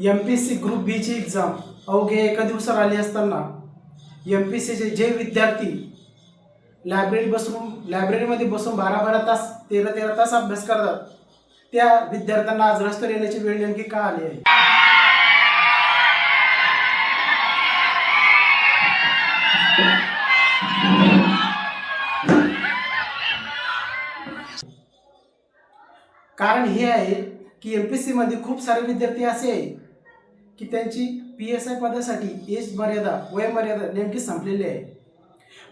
M P C group बीची exam अवघे एका दिवसावर आली असताना. एम पी सीचे जे विद्यार्थी लायब्ररी बसून लायब्ररीमध्ये बसून बारा बारा तास तेरा तेरा तास अभ्यास करतात त्या विद्यार्थ्यांना आज रस्त्यावर येण्याची वेळ नेमकी का आली आहे? कारण हे आहे की एम पी सीमध्ये खूप सारे विद्यार्थी असे आहे की त्यांची पी एस आय पदासाठी एज मर्यादा वयमर्यादा नेमकी संपलेली आहे.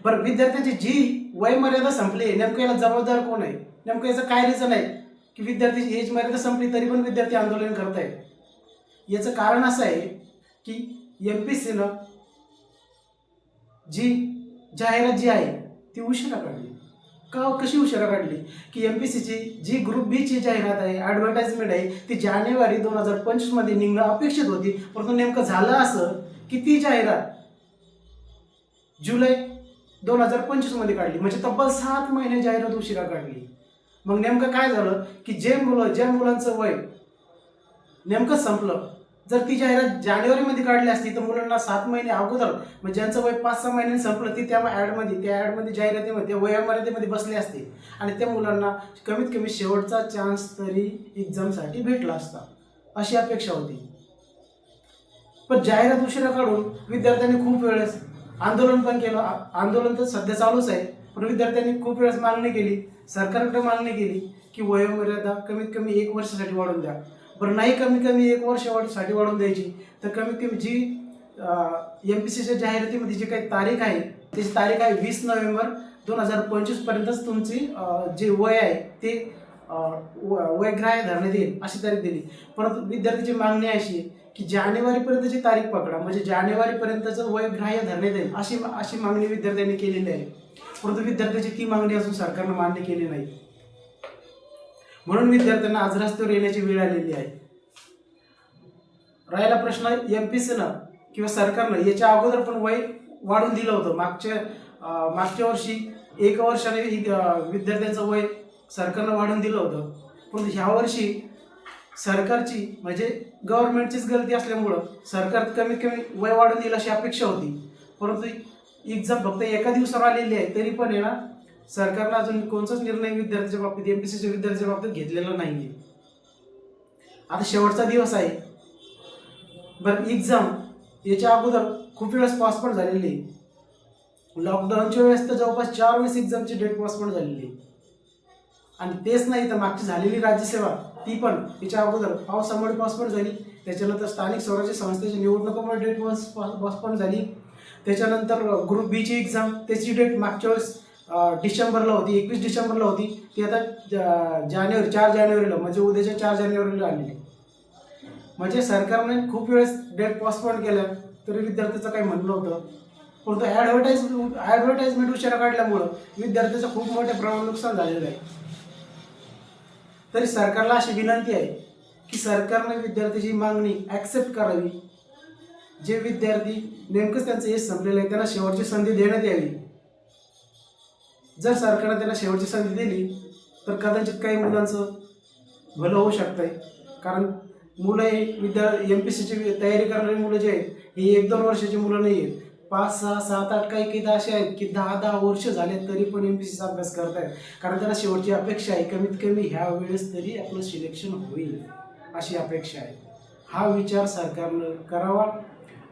बरं विद्यार्थ्यांची जी वयमर्यादा संपली आहे नेमकं याला जबाबदार कोण आहे? नेमकं याचं काय रिझन आहे की विद्यार्थ्याची एज मर्यादा संपली तरी पण विद्यार्थी आंदोलन करत आहेत याचं कारण असं आहे की एम पी सीनं जी जाहिरात जी आहे ती उशिरा काढली. का हो? कशी उशिरा काढली की एम पी सीची जी ग्रुप बीची जाहिरात आहे ॲडव्हर्टाइजमेंट आहे ती जानेवारी दोन हजार पंचवीसमध्ये निघणं अपेक्षित होती. परंतु नेमकं झालं असं की ती जाहिरात जुलै दोन हजार पंचवीसमध्ये काढली. म्हणजे तब्बल सात महिने जाहिरात उशिरा काढली. मग नेमकं काय झालं? की जे मुलं ज्या मुलांचं वय नेमकं संपलं जर ती जाहिरात जानेवारीमध्ये काढली असती तर मुलांना सात महिने अगोदर म्हणजे ज्यांचं वय पाच सहा महिन्यांनी संपलं ती त्या ॲडमध्ये त्या ॲडमध्ये जाहिरातीमध्ये वयामर्यादेमध्ये बसले असते. आणि त्या मुलांना कमीत कमी शेवटचा चान्स तरी एक्झामसाठी भेटला असता. अशी अपेक्षा होती. पण जाहिरात उशिरा काढून विद्यार्थ्यांनी खूप वेळेस आंदोलन पण केलं. आंदोलन तर सध्या चालूच आहे पण विद्यार्थ्यांनी खूप वेळेस मागणी केली. सरकारकडे मागणी केली की वयोमर्यादा कमीत कमी एक वर्षासाठी वाढून द्या. बरं नाही कमी कमी एक वर्ष वाढ- साठी वाढवून द्यायची. तर कमीत कमी जी एम पी सीच्या जाहिरातीमध्ये जी काही तारीख आहे त्याची तारीख आहे वीस नोव्हेंबर दोन हजार पंचवीसपर्यंतच तुमची जे वय आहे ते व- वयग्राह्य धरण्यात येईल अशी तारीख दिली. परंतु विद्यार्थ्याची मागणी अशी आहे की जानेवारीपर्यंतची तारीख पकडा म्हणजे जानेवारीपर्यंतचं वयग्राह्य धरण्यात येईल अशी अशी मागणी विद्यार्थ्यांनी केलेली आहे. परंतु विद्यार्थ्याची ती मागणी असून सरकारनं मान्य केली नाही. म्हणून विद्यार्थ्यांना आज रस्त्यावर येण्याची वेळ आलेली आहे. राहिला प्रश्न एम पी सीनं किंवा सरकारनं याच्या अगोदर पण वय वाढून दिलं होतं. मागच्या मागच्या वर्षी एक वर्षाने विद्यार्थ्यांचं वय सरकारनं वाढून दिलं होतं. परंतु ह्या वर्षी सरकारची म्हणजे गव्हर्नमेंटचीच गलती असल्यामुळं सरकार कमीत कमी वय वाढून देईल अशी अपेक्षा होती. परंतु एक्झाम फक्त एका दिवसावर आलेली आहे तरी पण आहे ना सरकारनं अजून कोणताच निर्णय विद्यार्थ्याच्या बाबतीत एम पी विद्यार्थ्याच्या बाबतीत घेतलेला नाही आहे आता शेवटचा दिवस आहे. बरं एक्झाम याच्या अगोदर खूप वेळेस पासपोर्ट झालेली आहे. लॉकडाऊनच्या वेळेस तर जवळपास चार वेळेस एक्झामची डेट पासपोर्ट झालेली आहे. आणि तेच नाही तर मागची झालेली राज्यसेवा ती पण याच्या अगोदर पावसामुळे पासपोर्ट झाली. त्याच्यानंतर स्थानिक स्वराज्य संस्थेची निवडणुकीमुळे डेट पासपोर्ट झाली. त्याच्यानंतर ग्रुप बीची एक्झाम त्याची डेट मागच्या वेळेस डिसेंबरला होती एकवीस डिसेंबरला होती. ती आता जानेवारी चार जानेवारीला म्हणजे उद्याच्या चार जानेवारीला आलेली. म्हणजे सरकारने खूप वेळेस डेट पोस्टपोन केल्या तरी विद्यार्थ्याचं काही म्हणलं होतं परंतु ॲडव्हर्टाईज ॲडव्हर्टाईजमेंट उशिरा काढल्यामुळं विद्यार्थ्याचं खूप मोठ्या प्रमाणात नुकसान झालेलं आहे. तरी सरकारला अशी विनंती आहे की सरकारने विद्यार्थ्याची मागणी ॲक्सेप्ट करावी. जे विद्यार्थी नेमकंच त्यांचं एज संपलेलं आहे त्यांना शेवटची संधी देण्यात यावी. जर सरकारने त्यांना शेवटची संधी दिली तर कदाचित काही मुलांचं भलं होऊ शकतंय. कारण मुलं हे विद्या एम पी सीची तयारी करणारी मुलं जे आहेत ही एक दोन वर्षाची मुलं नाही आहेत. पाच सहा सात आठ काही काही असे आहेत की दहा दहा वर्ष झाले तरी पण एम पी सीचा अभ्यास करतायत. कारण त्यांना शेवटची अपेक्षा आहे. कमीत कमी ह्या वेळेस तरी आपलं सिलेक्शन होईल अशी अपेक्षा आहे. हा विचार सरकारनं करावा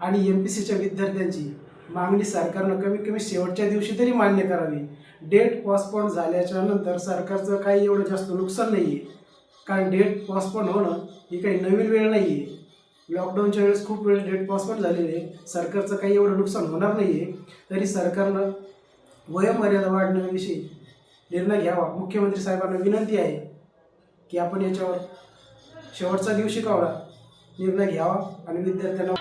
आणि एम पी सीच्या विद्यार्थ्यांची मागणी सरकारनं कमीत कमी शेवटच्या दिवशी तरी मान्य करावी. डेट पोस्टपोन झाल्याच्यानंतर सरकारचं काही एवढं जास्त नुकसान नाही आहे कारण डेट पोस्टपोन होणं ही काही नवीन वेळ नाही आहे लॉकडाऊनच्या वेळेस खूप वेळेस डेट पोस्टपोन झालेली आहे सरकारचं काही एवढं नुकसान होणार नाही आहे तरी सरकारनं वयोमर्यादा वाढण्याविषयी निर्णय घ्यावा. मुख्यमंत्री साहेबांना विनंती आहे की आपण याच्यावर शेवटचा दिवशी कावडा निर्णय घ्यावा आणि विद्यार्थ्यांना